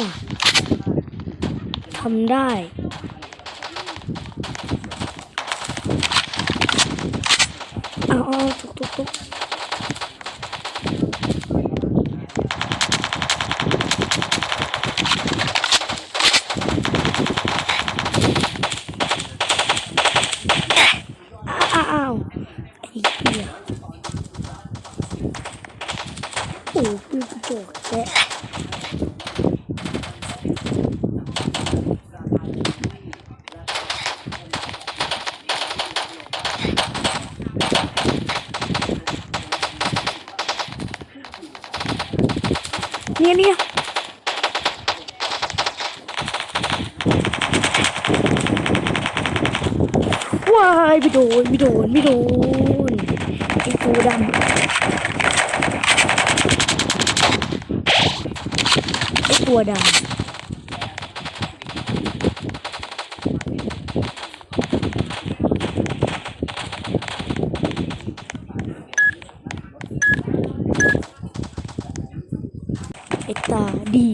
น่ะทำได้เอาเอาทุกทุกทุกอ้าวอ้าวไอ้เหี้ยโอ้ปืนกระบอกแก เนี่ยเนี่ยว้ายไม่โดนไม่โดนไม่โดนไอ้ตัวดำไอ้ตัวดำ ตาดี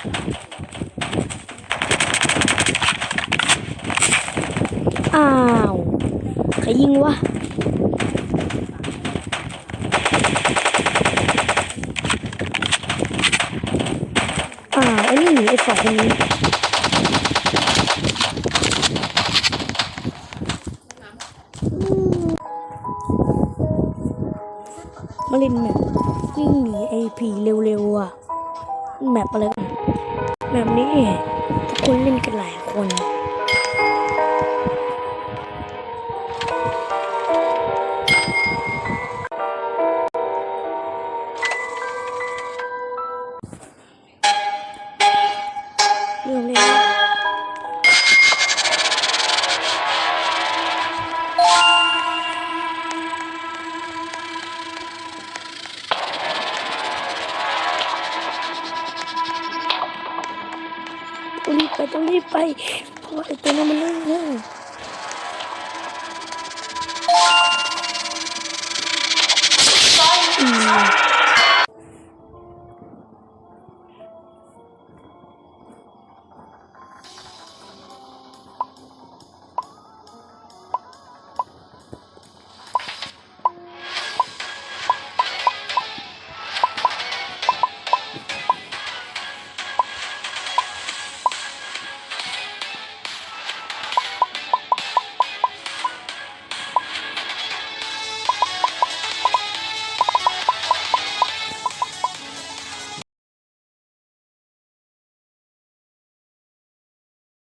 อ้าวใครยิงวะอ้าวไอ้นี่ไอ้สองคนนี้มาเล่นแมปวิ่งหนีไอผีเร็วๆอะ แมปอะไรกันแบบนี้ทุกคนเล่นกันหลายคน ต้องรีบไปต้องรีบไปเพราะไอ้ตัวนั้นมันเรื่องเรื่อง